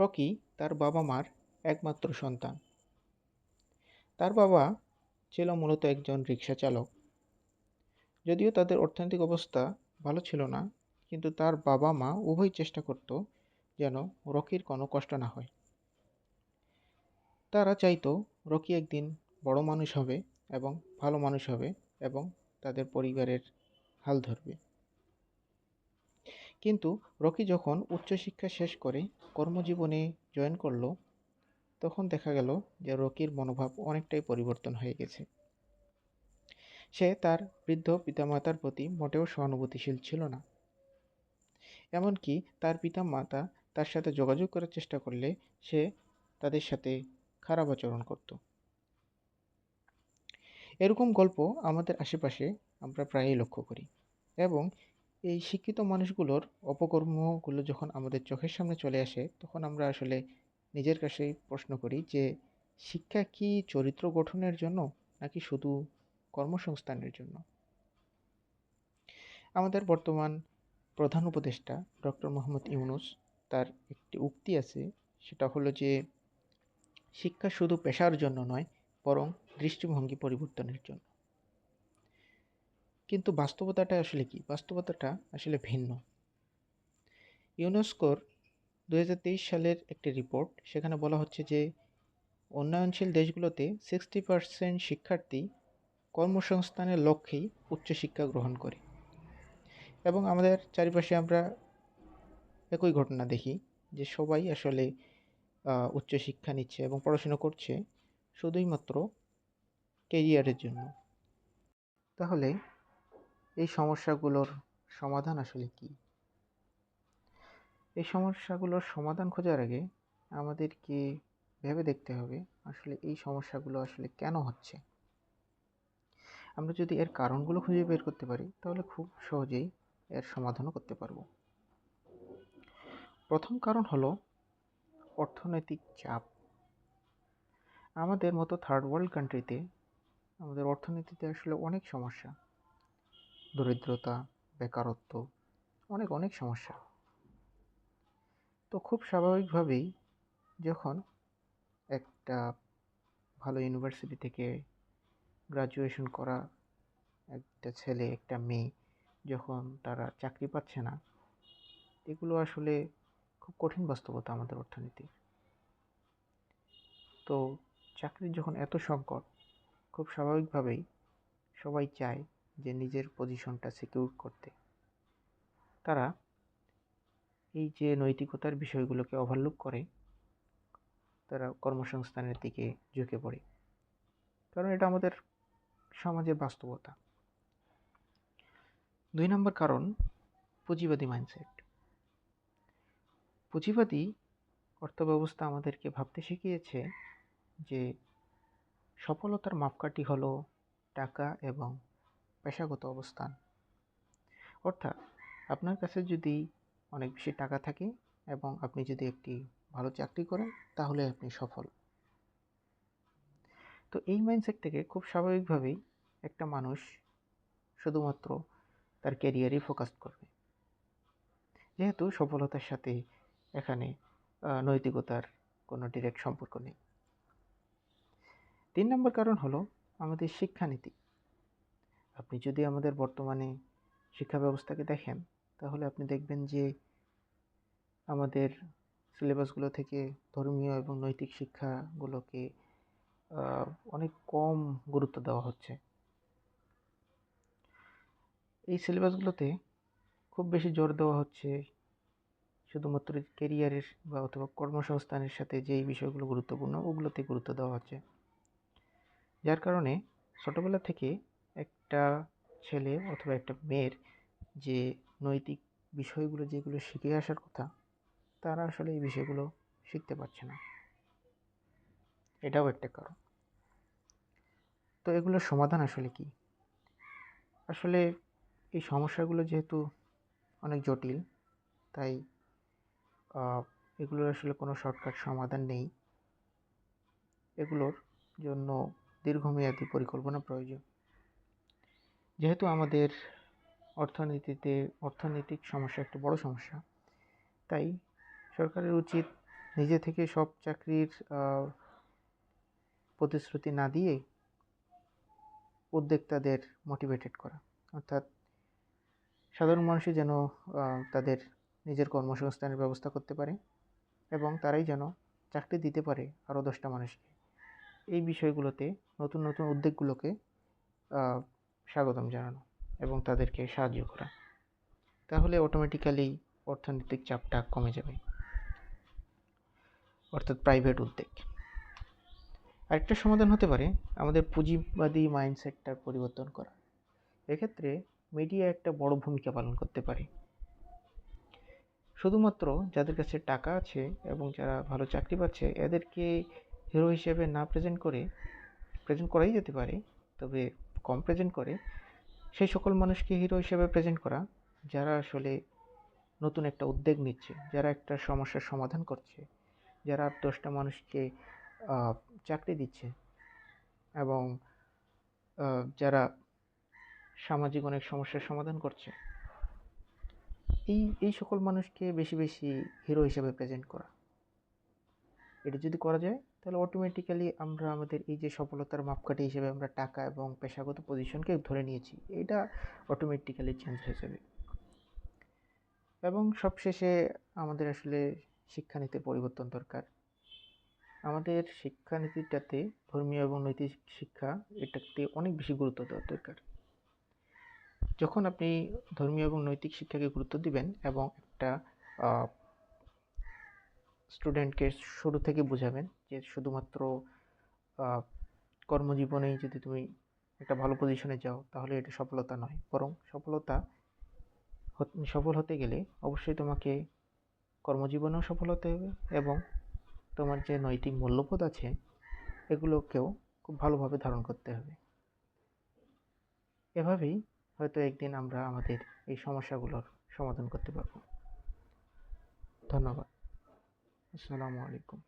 Rocky তার বাবা মার একমাত্র সন্তান। তার বাবা ছিল মূলত একজন রিক্সা চালক। যদিও তাদের অর্থনৈতিক অবস্থা ভালো ছিল না, কিন্তু তার বাবা মা উভয় চেষ্টা করত যেন রকির কোনো কষ্ট না হয়। তারা চাইতো রকি একদিন বড় মানুষ হবে এবং ভালো মানুষ হবে এবং তাদের পরিবারের হাল ধরবে। কিন্তু রকি যখন উচ্চশিক্ষা শেষ করে কর্মজীবনে জয়েন করল, তখন দেখা গেল যে রকির মনোভাব অনেকটাই পরিবর্তন হয়ে গেছে। সে তার বৃদ্ধ পিতামাতার প্রতি মোটেও সহানুভূতিশীল ছিল না। এমনকি তার পিতামাতা তার সাথে যোগাযোগ করার চেষ্টা করলে সে তাদের সাথে খারাপ আচরণ করত। এরকম গল্প আমাদের আশেপাশে আমরা প্রায়ই লক্ষ্য করি এবং এই শিক্ষিত মানুষগুলোর অপকর্মগুলো যখন আমাদের চোখের সামনে চলে আসে, তখন আমরা আসলে নিজের কাছেই প্রশ্ন করি যে, শিক্ষা কি চরিত্র গঠনের জন্য নাকি শুধু কর্মসংস্থানের জন্য? আমাদের বর্তমান প্রধান উপদেষ্টা ডক্টর মোহাম্মদ ইউনুস তার একটি উক্তি আছে, সেটা হলো যে, শিক্ষা শুধু পেশার জন্য নয়, বরং দৃষ্টিভঙ্গি পরিবর্তনের জন্য। কিন্তু বাস্তবতাটা আসলে কি? বাস্তবতাটা আসলে ভিন্ন। ইউনেস্কোর দু হাজার তেইশ সালের একটি রিপোর্ট, সেখানে বলা হচ্ছে যে উন্নয়নশীল দেশগুলোতে সিক্সটি পার্সেন্ট শিক্ষার্থী কর্মসংস্থানের লক্ষ্যেই উচ্চশিক্ষা গ্রহণ করে। এবং আমাদের চারিপাশে আমরা একই ঘটনা দেখি যে সবাই আসলে উচ্চশিক্ষা নিচ্ছে এবং পড়াশুনো করছে শুধুই মাত্র কেরিয়ারের জন্য। তাহলে এই সমস্যাগুলোর সমাধান আসলে কি? এই সমস্যাগুলোর সমাধান খোঁজার আগে আমাদেরকে ভেবে দেখতে হবে আসলে এই সমস্যাগুলো আসলে কেন হচ্ছে। আমরা যদি এর কারণগুলো খুঁজে বের করতে পারি, তাহলে খুব সহজেই এর সমাধানও করতে পারব। প্রথম কারণ হলো অর্থনৈতিক চাপ। আমাদের মতো থার্ড ওয়ার্ল্ড কান্ট্রিতে আমাদের অর্থনীতিতে আসলে অনেক সমস্যা। দরিদ্রতা, বেকারত্ব, অনেক অনেক সমস্যা। তো খুব স্বাভাবিকভাবেই যখন একটা ভালো ইউনিভার্সিটি থেকে গ্রাজুয়েশন করা একটা ছেলে, একটা মেয়ে যখন তারা চাকরি পাচ্ছে না, এগুলো আসলে খুব কঠিন বাস্তবতা আমাদের অর্থনীতির। তো চাকরির যখন এত সংকট, খুব স্বাভাবিকভাবেই সবাই চায় যে নিজের পজিশনটা সিকিউর করতে। তারা এই যে নৈতিকতার বিষয়গুলোকে ওভারলুক করে, তারা কর্মসংস্থানের দিকে ঝুঁকে পড়ে। কারণ এটা আমাদের সমাজের বাস্তবতা। দুই নম্বর কারণ, পুঁজিবাদী মাইন্ডসেট পুঁজিবাদী অর্থব্যবস্থা আমাদেরকে ভাবতে শিখিয়েছে যে সফলতার মাপকাঠি হলো টাকা এবং পেশাগত অবস্থান। অর্থাৎ আপনার কাছে যদি অনেক বেশি টাকা থাকে এবং আপনি যদি একটি ভালো চাকরি করেন, তাহলে আপনি সফল। তো এই মাইন্ডসেট থেকে খুব স্বাভাবিকভাবেই একটা মানুষ শুধুমাত্র তার ক্যারিয়ারই ফোকাস করবে। যেহেতু সফলতার সাথে এখানে নৈতিকতার কোনো ডিরেক্ট সম্পর্ক নেই। তিন নম্বর কারণ হলো আমাদের শিক্ষানীতি। আপনি যদি আমাদের বর্তমানে শিক্ষা ব্যবস্থাকে দেখেন, তাহলে আপনি দেখবেন যে আমাদের সিলেবাসগুলো থেকে ধর্মীয় এবং নৈতিক শিক্ষাগুলোকে অনেক কম গুরুত্ব দেওয়া হচ্ছে। এই সিলেবাসগুলোতে খুব বেশি জোর দেওয়া হচ্ছে শুধুমাত্র কেরিয়ারের বা অথবা কর্মসংস্থানের সাথে যেই বিষয়গুলো গুরুত্বপূর্ণ, ওগুলোতে গুরুত্ব দেওয়া হচ্ছে। যার কারণে ছোটোবেলা থেকে একটা ছেলে অথবা একটা মেয়ের যে নৈতিক বিষয়গুলো যেগুলো শিখে আসার কথা, তারা আসলে এই বিষয়গুলো শিখতে পারছে না। এটাও একটা কারণ। তো এগুলোর সমাধান আসলে কি? আসলে এই সমস্যাগুলো যেহেতু অনেক জটিল, তাই এগুলোর আসলে কোনো শর্টকাট সমাধান নেই। এগুলোর জন্য দীর্ঘমেয়াদী পরিকল্পনা প্রয়োজন। যেহেতু আমাদের অর্থনীতিতে, অর্থনৈতিক সমস্যা একটা বড় সমস্যা, তাই সরকারের উচিত নিজে থেকে সব চাকরির প্রতিশ্রুতি না দিয়ে উদ্যোক্তাদের মোটিভেটেড করা। অর্থাৎ সাধারণ মানুষই যেন তাদের নিজের কর্মসংস্থানের ব্যবস্থা করতে পারে এবং তারাই যেন চাকরি দিতে পারে আরও দশটা মানুষকে। এই বিষয়গুলোতে নতুন নতুন উদ্যোগগুলোকে স্বাগতম জানানো এবং তাদেরকে সাহায্য করা। তাহলে অটোমেটিক্যালি অর্থনৈতিক চাপটা কমে যাবে। অর্থাৎ প্রাইভেট উদ্যোগ। আরেকটা সমাধান হতে পারে আমাদের পুঁজিবাদী মাইন্ডসেটটার পরিবর্তন করা। এক্ষেত্রে মিডিয়া একটা বড় ভূমিকা পালন করতে পারে। শুধুমাত্র যাদের কাছে টাকা আছে এবং যারা ভালো চাকরি পাচ্ছে, এদেরকে হিরো হিসেবে না প্রেজেন্ট করে প্রেজেন্ট করাই যেতে পারে। তবে কম প্রেজেন্ট করে, সেই সকল মানুষকে হিরো হিসেবে প্রেজেন্ট করা, যারা আসলে নতুন একটা উদ্যোগ নিচ্ছে, যারা একটা সমস্যার সমাধান করছে, যারা আট দশটা মানুষকে চাকরি দিচ্ছে এবং যারা সামাজিক অনেক সমস্যার সমাধান করছে, এই এই সকল মানুষকে বেশি বেশি হিরো হিসেবে প্রেজেন্ট করা। এটা যদি করা যায়, তাহলে অটোমেটিক্যালি আমরা আমাদের এই যে সফলতার মাপকাঠি হিসেবে আমরা টাকা এবং পেশাগত পজিশনকে ধরে নিয়েছি, এটা অটোমেটিক্যালি চেঞ্জ হয়ে যাবে। এবং সবশেষে আমাদের আসলে শিক্ষানীতি পরিবর্তন দরকার। আমাদের শিক্ষানীতিটাতে ধর্মীয় এবং নৈতিক শিক্ষা এটাতে অনেক বেশি গুরুত্ব দেওয়া দরকার। যখন আপনি ধর্মীয় এবং নৈতিক শিক্ষাকে গুরুত্ব দিবেন এবং একটা স্টুডেন্টকে শুরু থেকে বোঝাবেন যে শুধুমাত্র কর্মজীবনেই যদি তুমি একটা ভালো পজিশনে যাও, তাহলে এটা সফলতা নয়। বরং সফলতা সফল হতে গেলে অবশ্যই তোমাকে কর্মজীবনেও সফল হতে হবে এবং তোমার যে নৈতিক মূল্যবোধ আছে, এগুলোকেও খুব ভালোভাবে ধারণ করতে হবে। এভাবেই হয়তো একদিন আমরা আমাদের এই সমস্যাগুলোর সমাধান করতে পারব। ধন্যবাদ। السلام عليكم.